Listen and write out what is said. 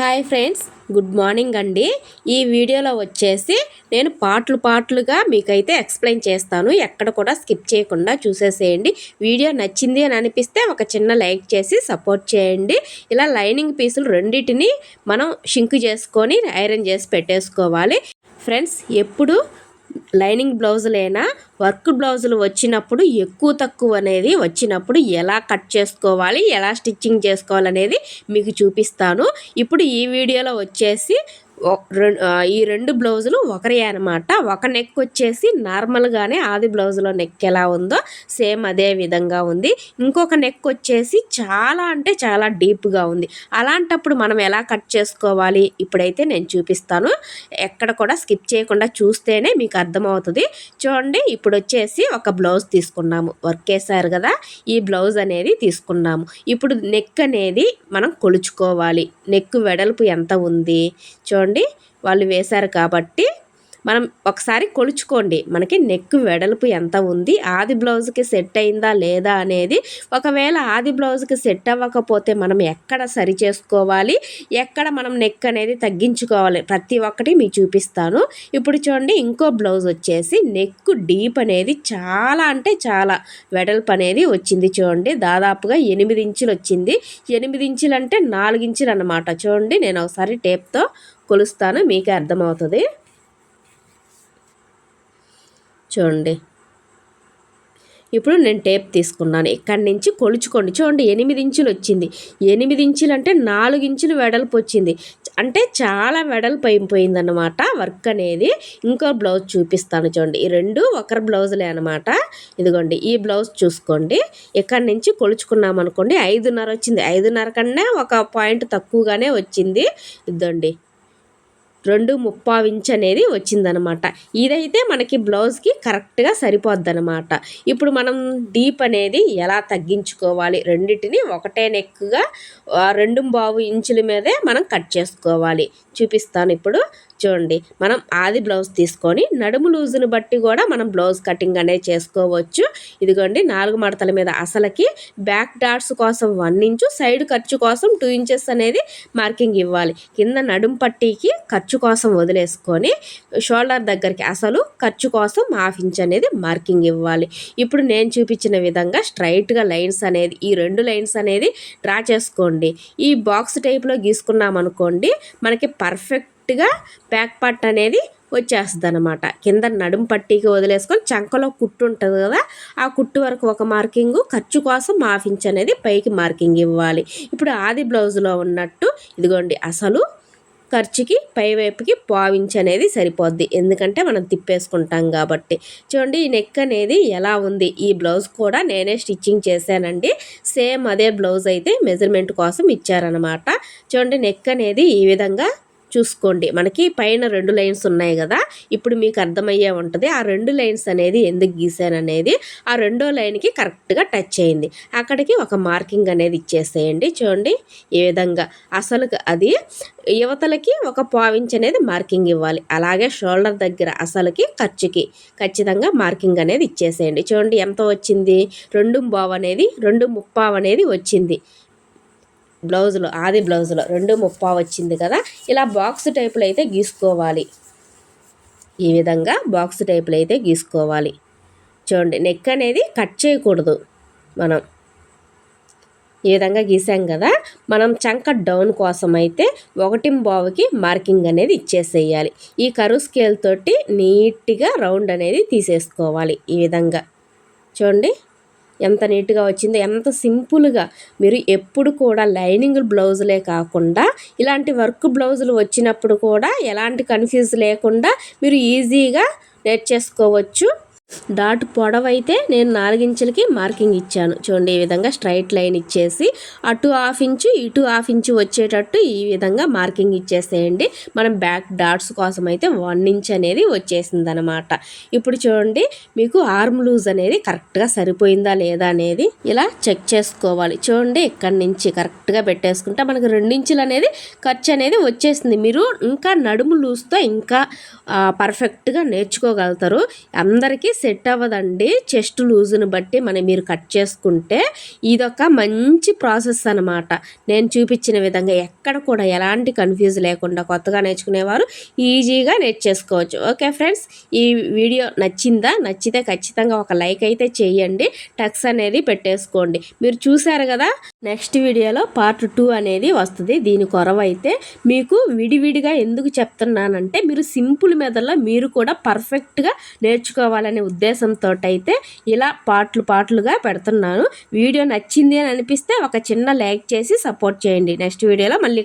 Hi friends good morning అండి. ఈ వీడియోలో వచ్చేసి నేను పాటలు పాటలుగా మీకైతే ఎక్స్ప్లెయిన్ చేస్తాను. ఎక్కడ కూడా స్కిప్ చేయకుండా చూసేసేయండి. వీడియో నచ్చింది అని అనిపిస్తే ఒక చిన్న లైక్ చేసి సపోర్ట్ చేయండి. ఇలా లైనింగ్ పీసులు రెండింటిని మనం షింక్ చేసుకొని ఐరన్ చేసి పెట్టేసుకోవాలి. ఫ్రెండ్స్ ఎప్పుడు లైనింగ్ బ్లౌజులైనా వర్క్ బ్లౌజులు వచ్చినప్పుడు ఎక్కువ తక్కువ అనేది వచ్చినప్పుడు ఎలా కట్ చేసుకోవాలి ఎలా స్టిచ్చింగ్ చేసుకోవాలనేది మీకు చూపిస్తాను. ఇప్పుడు ఈ వీడియోలో వచ్చేసి ఈ రెండు బ్లౌజులు ఒకరే అనమాట ఒక నెక్ వచ్చేసి నార్మల్గానే ఆది బ్లౌజ్లో నెక్ ఎలా ఉందో సేమ్ అదే విధంగా ఉంది. ఇంకొక నెక్ వచ్చేసి చాలా అంటే చాలా డీప్గా ఉంది. అలాంటప్పుడు మనం ఎలా కట్ చేసుకోవాలి? ఇప్పుడైతే నేను చూపిస్తాను. ఎక్కడ కూడా స్కిప్ చేయకుండా చూస్తేనే మీకు అర్థమవుతుంది. చూడండి ఇప్పుడు వచ్చేసి ఒక బ్లౌజ్ తీసుకున్నాము. వర్క్ వేసారు కదా ఈ బ్లౌజ్ అనేది తీసుకున్నాము. ఇప్పుడు నెక్ అనేది మనం కొలుచుకోవాలి. నెక్ వెడల్పు ఎంత ఉంది? చూడండి. చూడండి వాళ్ళు వేశారు కాబట్టి మనం ఒకసారి కొలుచుకోండి. మనకి నెక్ వెడల్పు ఎంత ఉంది? ఆది బ్లౌజ్కి సెట్ అయిందా లేదా అనేది ఒకవేళ ఆది బ్లౌజ్కి సెట్ అవ్వకపోతే మనం ఎక్కడ సరి చేసుకోవాలి? ఎక్కడ మనం నెక్ అనేది తగ్గించుకోవాలి? ప్రతి ఒక్కటి మీకు చూపిస్తాను. ఇప్పుడు చూడండి ఇంకో బ్లౌజ్ వచ్చేసి నెక్ డీప్ అనేది చాలా అంటే చాలా వెడల్పు అనేది వచ్చింది చూడండి. దాదాపుగా ఎనిమిది ఇంచులు వచ్చింది. ఎనిమిది ఇంచులు అంటే నాలుగు ఇంచులు అనమాట చూడండి నేను ఒకసారి టేప్తో కొలుస్తాను మీకే అర్థమవుతుంది. చూడండి. ఇప్పుడు నేను టేప్ తీసుకున్నాను. ఇక్కడి నుంచి కొలుచుకోండి. చూడండి ఎనిమిది ఇంచులు వచ్చింది. ఎనిమిది ఇంచులు అంటే నాలుగు ఇంచులు వెడల్పు వచ్చింది. అంటే చాలా వెడల్పు అయిపోయిందన్నమాట వర్క్ అనేది. ఇంకో బ్లౌజ్ చూపిస్తాను చూడండి. ఈ రెండు ఒకరి బ్లౌజులే అనమాట ఇదిగోండి ఈ బ్లౌజ్ చూసుకోండి. ఇక్కడి నుంచి కొలుచుకున్నాం అనుకోండి ఐదున్నర వచ్చింది. ఐదున్నర కన్నా ఒక పాయింట్ తక్కువగానే వచ్చింది. ఇదండి రెండు ముప్పావు ఇంచ్ అనేది వచ్చిందనమాట. ఇదైతే మనకి బ్లౌజ్కి కరెక్ట్గా సరిపోద్దనమాట. ఇప్పుడు మనం డీప్ అనేది ఎలా తగ్గించుకోవాలి? రెండింటిని ఒకటే నెక్గా రెండు బావు ఇంచుల మీదే మనం కట్ చేసుకోవాలి. చూపిస్తాను ఇప్పుడు. చూడండి. మనం ఆది బ్లౌజ్ తీసుకొని నడుము లూజుని బట్టి కూడా మనం బ్లౌజ్ కటింగ్ అనేది చేసుకోవచ్చు. ఇదిగోండి. నాలుగు మడతల మీద అసలకి బ్యాక్ డాట్స్ కోసం వన్ ఇంచు సైడ్ ఖర్చు కోసం టూ ఇంచెస్ అనేది మార్కింగ్ ఇవ్వాలి. కింద నడుము పట్టీకి ఖర్చు ఖర్చు కోసం వదిలేసుకొని షోల్డర్ దగ్గరికి అసలు ఖర్చు కోసం హాఫ్ ఇంచ్ అనేది మార్కింగ్ ఇవ్వాలి. ఇప్పుడు నేను చూపించిన విధంగా స్ట్రైట్గా లైన్స్ అనేది ఈ రెండు లైన్స్ అనేది డ్రా చేసుకోండి. ఈ బాక్స్ టైప్లో గీసుకున్నాం అనుకోండి మనకి పర్ఫెక్ట్గా బ్యాక్ పార్ట్ అనేది వచ్చేస్తుంది అనమాట కింద నడుము పట్టీకి వదిలేసుకొని చంకలో కుట్టు ఉంటుంది కదా ఆ కుట్టు వరకు ఒక మార్కింగ్ ఖర్చు కోసం హాఫ్ ఇంచ్ అనేది పైకి మార్కింగ్ ఇవ్వాలి. ఇప్పుడు ఆది బ్లౌజ్లో ఉన్నట్టు ఇదిగోండి అసలు ఖర్చుకి పైవైపుకి పావించి అనేది సరిపోద్ది. ఎందుకంటే మనం తిప్పేసుకుంటాం కాబట్టి. చూడండి ఈ నెక్ అనేది ఎలా ఉంది? ఈ బ్లౌజ్ కూడా నేనే స్టిచ్చింగ్ చేశానండి. సేమ్ అదే బ్లౌజ్ అయితే మెజర్మెంట్ కోసం ఇచ్చారనమాట చూడండి నెక్ అనేది ఈ విధంగా చూసుకోండి. మనకి పైన రెండు లైన్స్ ఉన్నాయి కదా. ఇప్పుడు మీకు అర్థమయ్యే ఉంటుంది ఆ రెండు లైన్స్ అనేది ఎందుకు గీసాను అనేది. ఆ రెండో లైన్కి కరెక్ట్గా టచ్ అయింది. అక్కడికి ఒక మార్కింగ్ అనేది ఇచ్చేసేయండి. చూడండి ఈ విధంగా. అసలు అది యువతలకి ఒక పావించ్ అనేది మార్కింగ్ ఇవ్వాలి. అలాగే షోల్డర్ దగ్గర అసలుకి ఖర్చుకి ఖచ్చితంగా మార్కింగ్ అనేది ఇచ్చేసేయండి. చూడండి ఎంత వచ్చింది? రెండు బావ్ అనేది రెండు ముప్పావ్ అనేది వచ్చింది. బ్లౌజులు ఆది బ్లౌజులు రెండు ముప్పా వచ్చింది కదా ఇలా బాక్స్ టైపులు అయితే గీసుకోవాలి. ఈ విధంగా బాక్స్ టైపులు అయితే గీసుకోవాలి. చూడండి నెక్ అనేది కట్ చేయకూడదు మనం. ఈ విధంగా గీసాం కదా మనం చంక డౌన్ కోసం అయితే ఒకటి బావుకి మార్కింగ్ అనేది ఇచ్చేసేయాలి. ఈ కరువు స్కేల్ తోటి నీట్గా రౌండ్ అనేది తీసేసుకోవాలి ఈ విధంగా. చూడండి ఎంత నీట్గా వచ్చిందో ఎంత సింపుల్గా. మీరు ఎప్పుడు కూడా లైనింగ్ బ్లౌజులే కాకుండా ఇలాంటి వర్క్ బ్లౌజులు వచ్చినప్పుడు కూడా ఎలాంటి కన్ఫ్యూజ్ లేకుండా మీరు ఈజీగా నేర్చేసుకోవచ్చు. డాట్ పొడవైతే నేను నాలుగించులకి మార్కింగ్ ఇచ్చాను. చూడండి ఈ విధంగా స్ట్రైట్ లైన్ ఇచ్చేసి అటు హాఫ్ ఇంచు ఇటు హాఫ్ ఇంచు వచ్చేటట్టు ఈ విధంగా మార్కింగ్ ఇచ్చేసేయండి. మనం బ్యాక్ డాట్స్ కోసం అయితే వన్ ఇంచ్ అనేది వచ్చేసిందనమాట. ఇప్పుడు చూడండి మీకు ఆర్మ్ లూజ్ అనేది కరెక్ట్గా సరిపోయిందా లేదా అనేది ఇలా చెక్ చేసుకోవాలి. చూడండి ఇక్కడ నుంచి కరెక్ట్గా పెట్టేసుకుంటే మనకు రెండించులు అనేది ఖర్చు అనేది వచ్చేసింది. మీరు ఇంకా నడుము లూజ్తో ఇంకా పర్ఫెక్ట్గా నేర్చుకోగలుగుతారు. అందరికీ సెట్ అవ్వదండి. చెస్ట్ లూజుని బట్టి మనం మీరు కట్ చేసుకుంటే ఇదొక మంచి ప్రాసెస్ అనమాట నేను చూపించిన విధంగా ఎక్కడ కూడా ఎలాంటి కన్ఫ్యూజ్ లేకుండా కొత్తగా నేర్చుకునేవారు ఈజీగా నేర్చేసుకోవచ్చు. ఓకే ఫ్రెండ్స్ ఈ వీడియో నచ్చిందా? నచ్చితే ఖచ్చితంగా ఒక లైక్ అయితే చేయండి. టక్స్ అనేది పెట్టేసుకోండి. మీరు చూసారు కదా నెక్స్ట్ వీడియోలో పార్ట్ టూ అనేది వస్తుంది. దీని కొరవైతే మీకు విడివిడిగా ఎందుకు చెప్తున్నానంటే మీరు సింపుల్ మెథడ్లో మీరు కూడా పర్ఫెక్ట్గా నేర్చుకోవాలనే ఉద్దేశంతో అయితే ఇలా పాటలు పాటలుగా పెడుతున్నాను. వీడియో నచ్చింది అని అనిపిస్తే ఒక చిన్న లైక్ చేసి సపోర్ట్ చేయండి. నెక్స్ట్ వీడియోలో మళ్ళీ